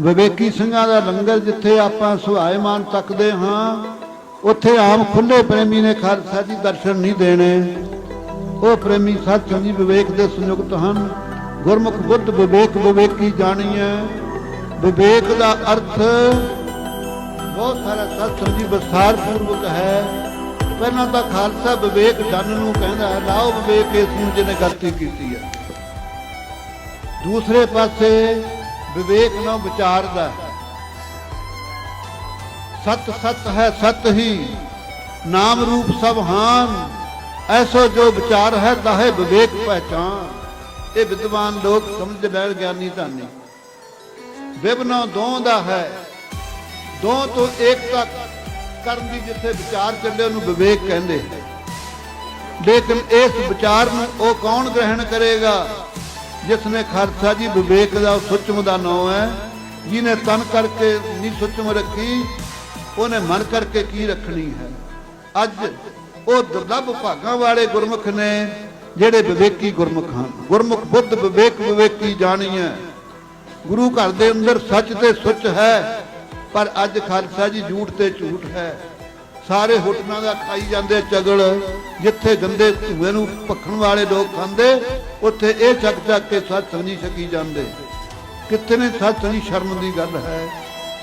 ਵਿਵੇਕੀ ਸਿੰਘਾਂ ਦਾ ਲੰਗਰ ਜਿੱਥੇ ਆਪਾਂ ਸੁਹਾਇਮਾਨ ਤੱਕਦੇ ਹਾਂ, ਉੱਥੇ ਆਮ ਖੁੱਲੇ ਪ੍ਰੇਮੀ ਨੇ ਖਾਲਸਾ ਜੀ ਦਰਸ਼ਨ ਨਹੀਂ ਦੇਣੇ। ਉਹ ਪ੍ਰੇਮੀ ਸਤ ਜੀ ਵਿਵੇਕ ਦੇ ਸੰਯੁਕਤ ਹਨ। ਗੁਰਮੁਖ ਬੁੱਧ ਵਿਵੇਕ ਵਿਵੇਕੀ ਜਾਣੀਐ। ਵਿਵੇਕ ਦਾ ਅਰਥ ਬਹੁਤ ਸਾਰਾ ਸਤ ਸੰਜੀ ਵਿਸਥਾਰ ਪੂਰਵਕ ਹੈ। ਪਹਿਲਾਂ ਤਾਂ ਖਾਲਸਾ ਵਿਵੇਕ ਜਨ ਨੂੰ ਕਹਿੰਦਾ ਹੈ, ਲਾਓ ਵਿਵੇਕ ਇਸ ਨੂੰ ਜਿਹਨੇ ਗਲਤੀ ਕੀਤੀ ਹੈ। ਦੂਸਰੇ ਪਾਸੇ ਵਿਵੇਕ ਨਾਲ ਵਿਚਾਰਦਾ। ਸਤ ਸਤ ਹੈ ਸਤ ਹੀ, ਨਾਮ ਰੂਪ ਸਭ ਹਾਨ। ਐਸੋ ਜੋ ਵਿਚਾਰ ਹੈ ਤਾਹੇ ਵਿਵੇਕ ਪਹਿਚਾਨ। ਇਹ ਵਿਦਵਾਨ ਲੋਕ ਸਮਝ ਲੈਣ ਗਿਆਨੀ ਧਾਨੀ। ਵਿਭਨੋ ਦੋ ਦਾ ਹੈ ਦੋ ਤੋਂ ਏਕਤਾ ਕਰਨ ਦੀ ਜਿੱਥੇ ਵਿਚਾਰ ਚੱਲੇ, ਉਹਨੂੰ ਵਿਵੇਕ ਕਹਿੰਦੇ। ਲੇਕਿਨ ਇਸ ਵਿਚਾਰ ਨੂੰ ਉਹ ਕੌਣ ਗ੍ਰਹਿਣ ਕਰੇਗਾ? ਜਿਸ ਨੇ ਖਾਲਸਾ ਜੀ ਵਿਵੇਕ ਦਾ ਸੁਚਮ ਦਾ ਨਾਮ ਹੈ, ਜਿਹਨੇ ਤਨ ਕਰਕੇ ਨਹੀਂ ਸੁਚਮ ਰੱਖੀ, ਉਹਨੇ ਮਨ ਕਰਕੇ ਕੀ ਰੱਖਣੀ ਹੈ? ਅੱਜ ਉਹ ਦੁਰਲੱਭ ਭਾਗਾਂ ਵਾਲੇ ਗੁਰਮੁਖ ਨੇ, ਜਿਹੜੇ ਵਿਵੇਕੀ ਗੁਰਮੁਖ ਹਨ। ਗੁਰਮੁਖ ਬੁੱਧ ਵਿਵੇਕ ਵਿਵੇਕੀ ਜਾਣੀ ਹੈ ਗੁਰੂ ਘਰ ਦੇ ਅੰਦਰ ਸੱਚ ਤੇ ਸੁੱਚ ਹੈ, ਪਰ ਅੱਜ ਖਾਲਸਾ ਜੀ ਝੂਠ ਤੇ ਝੂਠ ਹੈ। ਸਾਰੇ ਹੋਟਲਾਂ ਦਾ ਖਾਈ ਜਾਂਦੇ ਚਗਲ, ਜਿੱਥੇ ਗੰਦੇ ਧੂਏ ਨੂੰ ਭੱਖਣ ਵਾਲੇ ਲੋਕ ਖਾਂਦੇ, ਉੱਥੇ ਇਹ ਚੱਕ ਚੱਕ ਕੇ ਸੱਚ ਨਹੀਂ ਛਕੀ ਜਾਂਦੇ। ਕਿਤੇ ਨੇ ਸੱਚ ਨਹੀਂ ਸ਼ਰਮ ਦੀ ਗੱਲ ਹੈ?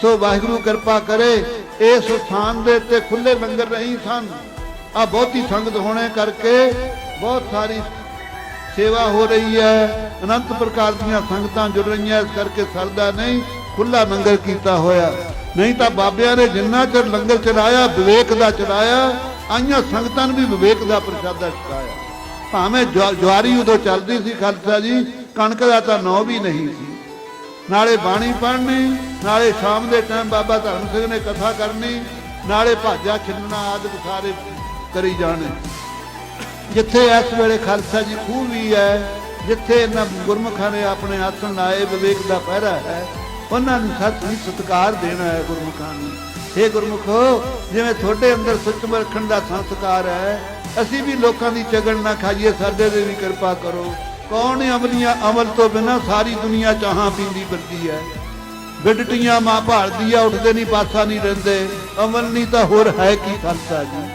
ਸੋ ਵਾਹਿਗੁਰੂ ਕਿਰਪਾ ਕਰੇ, ਇਸ ਸਥਾਨ ਦੇ ਉੱਤੇ ਖੁੱਲੇ ਲੰਗਰ ਨਹੀਂ ਸਨ। ਆ ਬਹੁਤੀ ਸੰਗਤ ਹੋਣੇ ਕਰਕੇ ਬਹੁਤ ਸਾਰੀ ਸੇਵਾ ਹੋ ਰਹੀ ਹੈ। ਅਨੰਤ ਪ੍ਰਕਾਰ ਦੀਆਂ ਸੰਗਤਾਂ ਜੁੜ ਰਹੀਆਂ, ਇਸ ਕਰਕੇ ਸਰਦਾ ਨਹੀਂ ਖੁੱਲਾ ਲੰਗਰ ਕੀਤਾ ਹੋਇਆ। ਨਹੀਂ ਤਾਂ ਬਾਬਿਆਂ ਨੇ ਜਿੰਨਾ ਚਿਰ ਲੰਗਰ ਚਲਾਇਆ ਵਿਵੇਕ ਦਾ ਚਲਾਇਆ ਆਈਆਂ ਸੰਗਤਾਂ ਨੂੰ ਵੀ ਵਿਵੇਕ ਦਾ ਪ੍ਰਸ਼ਾਦਾ ਛਕਾਇਆ ਭਾਵੇਂ ਜਵਾ- ਜਵਾਰੀ ਉਦੋਂ ਚੱਲਦੀ ਸੀ ਖਾਲਸਾ ਜੀ, ਕਣਕ ਦਾ ਤਾਂ ਨੌ ਵੀ ਨਹੀਂ ਸੀ। ਨਾਲੇ ਬਾਣੀ ਪੜ੍ਹਨੀ, ਨਾਲੇ ਸ਼ਾਮ ਦੇ ਟਾਈਮ ਬਾਬਾ ਧਰਮ ਸਿੰਘ ਨੇ ਕਥਾ ਕਰਨੀ, ਨਾਲੇ ਭਾਜਾ ਛਿੰਨਣਾ ਆਦਿ ਸਾਰੇ ਕਰੀ ਜਾਣੇ। ਜਿੱਥੇ ਇਸ ਵੇਲੇ ਖਾਲਸਾ ਜੀ ਖੂਹ ਵੀ ਹੈ, ਜਿੱਥੇ ਇਹਨਾਂ ਗੁਰਮੁਖਾਂ ਨੇ ਆਪਣੇ ਆਸਣ ਲਾਏ, ਵਿਵੇਕ ਦਾ ਪਹਿਰਾ ਹੈ ਉਹਨਾਂ ਨੂੰ ਸੱਚ ਹੀ ਸਤਿਕਾਰ ਦੇਣਾ ਹੈ ਗੁਰਮੁਖਾਂ ਨੂੰ। ਇਹ ਗੁਰਮੁਖੋ, ਜਿਵੇਂ ਤੁਹਾਡੇ ਅੰਦਰ ਸੁਚਮ ਰੱਖਣ ਦਾ ਸੰਸਕਾਰ ਹੈ, ਅਸੀਂ ਵੀ ਲੋਕਾਂ ਦੀ ਚਗਣ ਨਾ ਖਾਈਏ, ਸਾਡੇ ਤੇ ਵੀ ਕਿਰਪਾ ਕਰੋ। ਕੌਣ ਅਮਲੀਆਂ ਅਮਲ ਤੋਂ ਬਿਨਾ ਸਾਰੀ ਦੁਨੀਆ ਚਾਹਾਂ ਪੀਂਦੀ ਫਿਰਦੀ ਹੈ? ਬਿਡਟੀਆਂ ਮਾਂ ਭਾਲਦੀ ਆ, ਉੱਠਦੇ ਨਹੀਂ, ਪਾਸਾ ਨਹੀਂ ਰਹਿੰਦੇ। ਅਮਲ ਨਹੀਂ ਤਾਂ ਹੋਰ ਹੈ ਕੀ ਖਾਲਸਾ ਜੀ?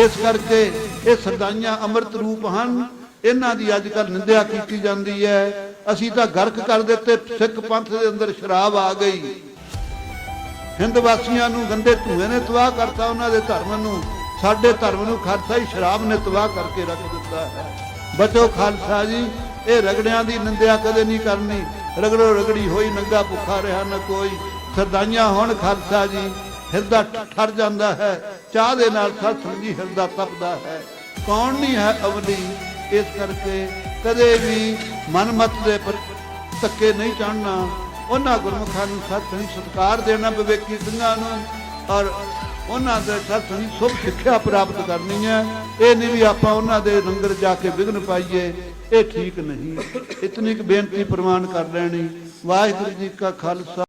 ਇਸ ਕਰਕੇ ਇਹ ਸਰਦਾਈਆਂ ਅੰਮ੍ਰਿਤ ਰੂਪ ਹਨ। ਇਹਨਾਂ ਦੀ ਅੱਜ ਕੱਲ ਨਿੰਦਿਆ ਕੀਤੀ ਜਾਂਦੀ ਹੈ। ਅਸੀਂ ਤਾਂ ਗਰਕ ਕਰ ਦਿੱਤੇ, ਸਿੱਖ ਪੰਥ ਦੇ ਅੰਦਰ ਸ਼ਰਾਬ ਆ ਗਈ। ਹਿੰਦ ਵਾਸੀਆਂ ਨੂੰ ਗੰਦੇ ਧੂਏ ਨੇ ਤਬਾਹ ਕਰਤਾ, ਉਹਨਾਂ ਦੇ ਧਰਮ ਨੂੰ, ਸਾਡੇ ਧਰਮ ਨੂੰ ਖਾਲਸਾ ਹੀ ਸ਼ਰਾਬ ਨੇ ਤਬਾਹ ਕਰਕੇ ਰੱਖ ਦਿੱਤਾ ਹੈ। ਬਚੋ ਖਾਲਸਾ ਜੀ, ਇਹ ਰਗੜਿਆਂ ਦੀ ਨਿੰਦਿਆ ਕਦੇ ਨਹੀਂ ਕਰਨੀ। ਰਗੜੋ ਰਗੜੀ ਹੋਈ, ਨੰਗਾ ਭੁੱਖਾ ਰਿਹਾ ਨਾ ਕੋਈ। ਸਰਦਾਈਆਂ ਹੋਣ ਖਾਲਸਾ ਜੀ, ਹਿਰਦਾ ਠਰ ਜਾਂਦਾ ਹੈ। ਚਾਹ ਦੇ ਨਾਲ ਸਤ ਸੰਗੀ ਹਿਰਦਾ ਤਪਦਾ ਹੈ। ਕੌਣ ਨਹੀਂ ਹੈ ਅਵਲੀ? ਇਸ ਕਰਕੇ ਕਦੇ ਵੀ ਮਨ ਮਤ ਦੇ ਪਰ ਧੱਕੇ ਨਹੀਂ ਚੜਨਾ ਉਹਨਾਂ ਗੁਰਮੁਖਾਂ ਨੂੰ ਸਤਿ ਸੰਗੀ ਸਤਕਾਰ ਦੇਣਾ, ਵਿਵੇਕੀ ਸਿੰਘਾਂ ਨੂੰ ਔਰ ਉਹਨਾਂ ਦੇ ਸਤਿ ਸੰਗੀ ਸੁਭ ਸਿੱਖਿਆ ਪ੍ਰਾਪਤ ਕਰਨੀ ਹੈ। ਇਹ ਨਹੀਂ ਵੀ ਆਪਾਂ ਉਹਨਾਂ ਦੇ ਲੰਗਰ ਜਾ ਕੇ ਵਿਘਨ ਪਾਈਏ। ਇਹ ਠੀਕ ਨਹੀਂ। ਇਤਨੀ ਕੁ ਬੇਨਤੀ ਪ੍ਰਮਾਨ ਕਰ ਲੈਣੀ। ਵਾਹਿਗੁਰੂ ਜੀ ਕਾ ਖਾਲਸਾ।